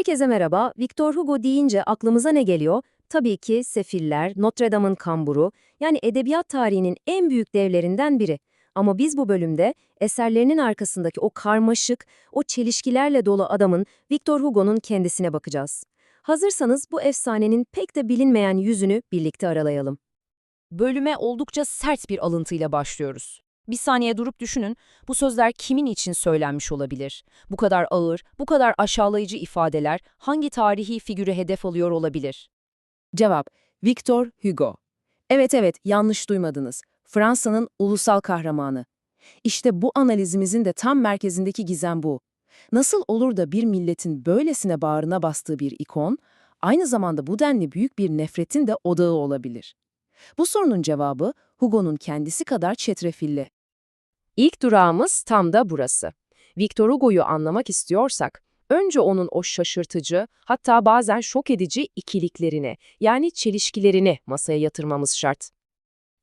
Herkese merhaba. Victor Hugo deyince aklımıza ne geliyor? Tabii ki Sefiller, Notre Dame'ın kamburu, yani edebiyat tarihinin en büyük devlerinden biri. Ama biz bu bölümde eserlerinin arkasındaki o karmaşık, o çelişkilerle dolu adamın Victor Hugo'nun kendisine bakacağız. Hazırsanız bu efsanenin pek de bilinmeyen yüzünü birlikte aralayalım. Bölüme oldukça sert bir alıntıyla başlıyoruz. Bir saniye durup düşünün, bu sözler kimin için söylenmiş olabilir? Bu kadar ağır, bu kadar aşağılayıcı ifadeler hangi tarihi figürü hedef alıyor olabilir? Cevap, Victor Hugo. Evet evet, yanlış duymadınız. Fransa'nın ulusal kahramanı. İşte bu analizimizin de tam merkezindeki gizem bu. Nasıl olur da bir milletin böylesine bağrına bastığı bir ikon, aynı zamanda bu denli büyük bir nefretin de odağı olabilir? Bu sorunun cevabı Hugo'nun kendisi kadar çetrefilli. İlk durağımız tam da burası. Victor Hugo'yu anlamak istiyorsak, önce onun o şaşırtıcı, hatta bazen şok edici ikiliklerini, yani çelişkilerini masaya yatırmamız şart.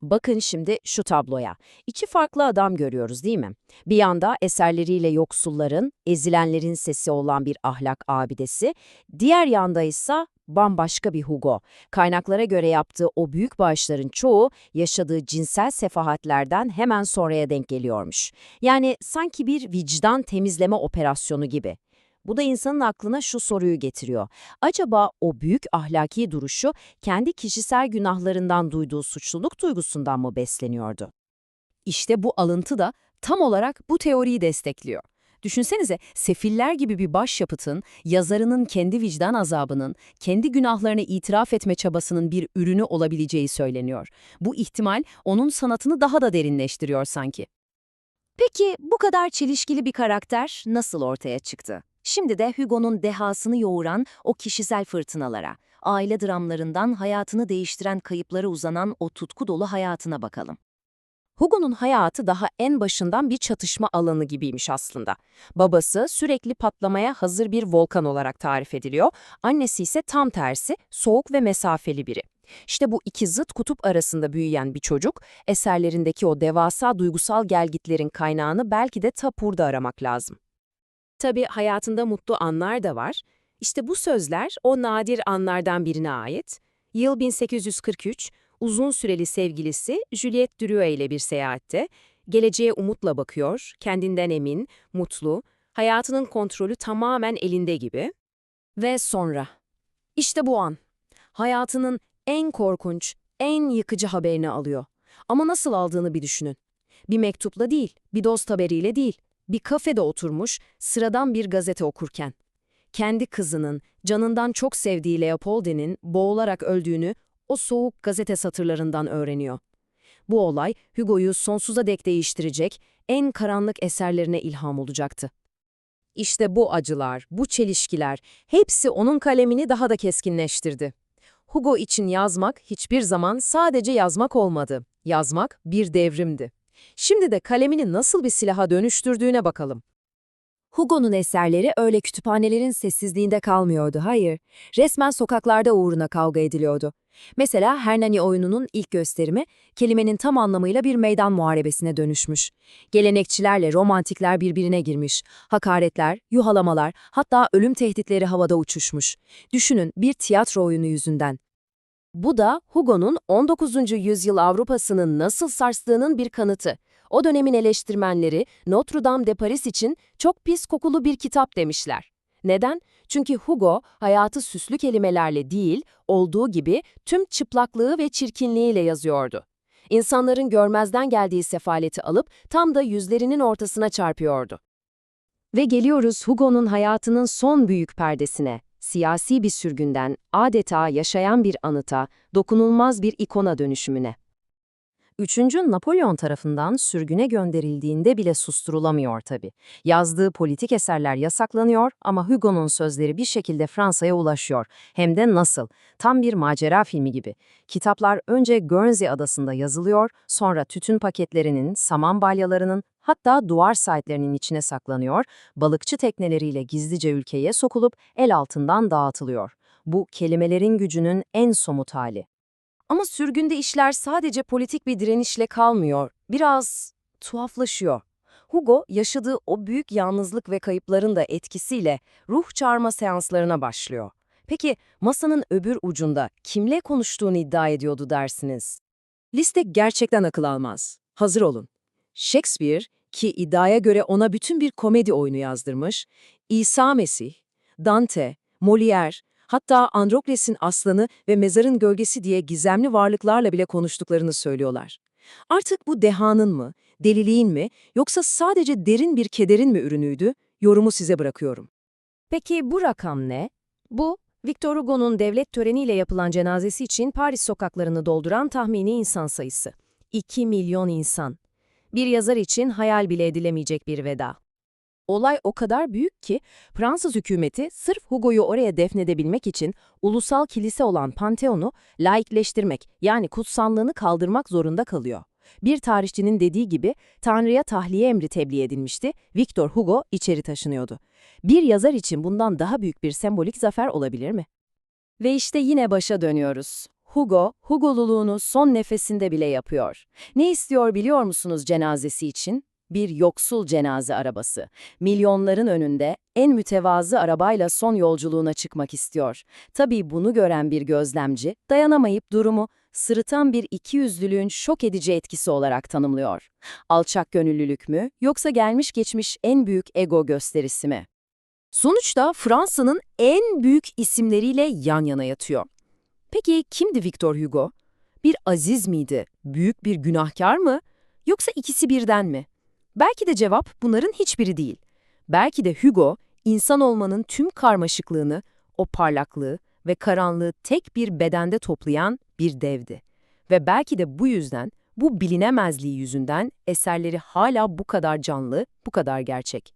Bakın şimdi şu tabloya. İki farklı adam görüyoruz değil mi? Bir yanda eserleriyle yoksulların, ezilenlerin sesi olan bir ahlak abidesi, diğer yanda ise bambaşka bir Hugo. Kaynaklara göre yaptığı o büyük bağışların çoğu yaşadığı cinsel sefahatlerden hemen sonraya denk geliyormuş. Yani sanki bir vicdan temizleme operasyonu gibi. Bu da insanın aklına şu soruyu getiriyor. Acaba o büyük ahlaki duruşu kendi kişisel günahlarından duyduğu suçluluk duygusundan mı besleniyordu? İşte bu alıntı da tam olarak bu teoriyi destekliyor. Düşünsenize sefiller gibi bir başyapıtın, yazarının kendi vicdan azabının, kendi günahlarını itiraf etme çabasının bir ürünü olabileceği söyleniyor. Bu ihtimal onun sanatını daha da derinleştiriyor sanki. Peki bu kadar çelişkili bir karakter nasıl ortaya çıktı? Şimdi de Hugo'nun dehasını yoğuran o kişisel fırtınalara, aile dramlarından hayatını değiştiren kayıplara uzanan o tutku dolu hayatına bakalım. Hugo'nun hayatı daha en başından bir çatışma alanı gibiymiş aslında. Babası sürekli patlamaya hazır bir volkan olarak tarif ediliyor, annesi ise tam tersi, soğuk ve mesafeli biri. İşte bu iki zıt kutup arasında büyüyen bir çocuk, eserlerindeki o devasa duygusal gelgitlerin kaynağını belki de ta burada aramak lazım. Tabii hayatında mutlu anlar da var. İşte bu sözler o nadir anlardan birine ait. Yıl 1843, uzun süreli sevgilisi Juliette Drouet ile bir seyahatte, geleceğe umutla bakıyor, kendinden emin, mutlu, hayatının kontrolü tamamen elinde gibi. Ve sonra. İşte bu an. Hayatının en korkunç, en yıkıcı haberini alıyor. Ama nasıl aldığını bir düşünün. Bir mektupla değil, bir dost haberiyle değil, bir kafede oturmuş, sıradan bir gazete okurken. Kendi kızının, canından çok sevdiği Leopoldin'in boğularak öldüğünü o soğuk gazete satırlarından öğreniyor. Bu olay Hugo'yu sonsuza dek değiştirecek, en karanlık eserlerine ilham olacaktı. İşte bu acılar, bu çelişkiler, hepsi onun kalemini daha da keskinleştirdi. Hugo için yazmak hiçbir zaman sadece yazmak olmadı. Yazmak bir devrimdi. Şimdi de kalemini nasıl bir silaha dönüştürdüğüne bakalım. Hugo'nun eserleri öyle kütüphanelerin sessizliğinde kalmıyordu, hayır. Resmen sokaklarda uğruna kavga ediliyordu. Mesela Hernani oyununun ilk gösterimi, kelimenin tam anlamıyla bir meydan muharebesine dönüşmüş. Gelenekçilerle romantikler birbirine girmiş. Hakaretler, yuhalamalar, hatta ölüm tehditleri havada uçuşmuş. Düşünün bir tiyatro oyunu yüzünden. Bu da Hugo'nun 19. yüzyıl Avrupa'sının nasıl sarstığının bir kanıtı. O dönemin eleştirmenleri Notre Dame de Paris için çok pis kokulu bir kitap demişler. Neden? Çünkü Hugo hayatı süslü kelimelerle değil, olduğu gibi tüm çıplaklığı ve çirkinliğiyle yazıyordu. İnsanların görmezden geldiği sefaleti alıp tam da yüzlerinin ortasına çarpıyordu. Ve geliyoruz Hugo'nun hayatının son büyük perdesine siyasi bir sürgünden adeta yaşayan bir anıta, dokunulmaz bir ikona dönüşümüne. Üçüncü Napolyon tarafından sürgüne gönderildiğinde bile susturulamıyor tabii. Yazdığı politik eserler yasaklanıyor ama Hugo'nun sözleri bir şekilde Fransa'ya ulaşıyor. Hem de nasıl? Tam bir macera filmi gibi. Kitaplar önce Guernsey adasında yazılıyor, sonra tütün paketlerinin, saman balyalarının, hatta duvar sahiplerinin içine saklanıyor, balıkçı tekneleriyle gizlice ülkeye sokulup el altından dağıtılıyor. Bu kelimelerin gücünün en somut hali. Ama sürgünde işler sadece politik bir direnişle kalmıyor. Biraz tuhaflaşıyor. Hugo yaşadığı o büyük yalnızlık ve kayıpların da etkisiyle ruh çağırma seanslarına başlıyor. Peki masanın öbür ucunda kimle konuştuğunu iddia ediyordu dersiniz? Liste gerçekten akıl almaz. Hazır olun. Shakespeare, ki iddiaya göre ona bütün bir komedi oyunu yazdırmış, İsa Mesih, Dante, Molière, hatta Androkles'in aslanı ve mezarın gölgesi diye gizemli varlıklarla bile konuştuklarını söylüyorlar. Artık bu dehanın mı, deliliğin mi, yoksa sadece derin bir kederin mi ürünüydü, yorumu size bırakıyorum. Peki bu rakam ne? Bu, Victor Hugo'nun devlet töreniyle yapılan cenazesi için Paris sokaklarını dolduran tahmini insan sayısı. 2 milyon insan. Bir yazar için hayal bile edilemeyecek bir veda. Olay o kadar büyük ki Fransız hükümeti sırf Hugo'yu oraya defnedebilmek için ulusal kilise olan Pantheon'u laikleştirmek yani kutsallığını kaldırmak zorunda kalıyor. Bir tarihçinin dediği gibi Tanrı'ya tahliye emri tebliğ edilmişti, Victor Hugo içeri taşınıyordu. Bir yazar için bundan daha büyük bir sembolik zafer olabilir mi? Ve işte yine başa dönüyoruz. Hugo, Hugoluluğunu son nefesinde bile yapıyor. Ne istiyor biliyor musunuz cenazesi için? Bir yoksul cenaze arabası. Milyonların önünde en mütevazı arabayla son yolculuğuna çıkmak istiyor. Tabii bunu gören bir gözlemci dayanamayıp durumu sırıtan bir ikiyüzlülüğün şok edici etkisi olarak tanımlıyor. Alçak gönüllülük mü yoksa gelmiş geçmiş en büyük ego gösterisi mi? Sonuçta Fransa'nın en büyük isimleriyle yan yana yatıyor. Peki kimdi Victor Hugo? Bir aziz miydi? Büyük bir günahkar mı? Yoksa ikisi birden mi? Belki de cevap bunların hiçbiri değil. Belki de Hugo, insan olmanın tüm karmaşıklığını, o parlaklığı ve karanlığı tek bir bedende toplayan bir devdi. Ve belki de bu yüzden, bu bilinemezliği yüzünden eserleri hala bu kadar canlı, bu kadar gerçek.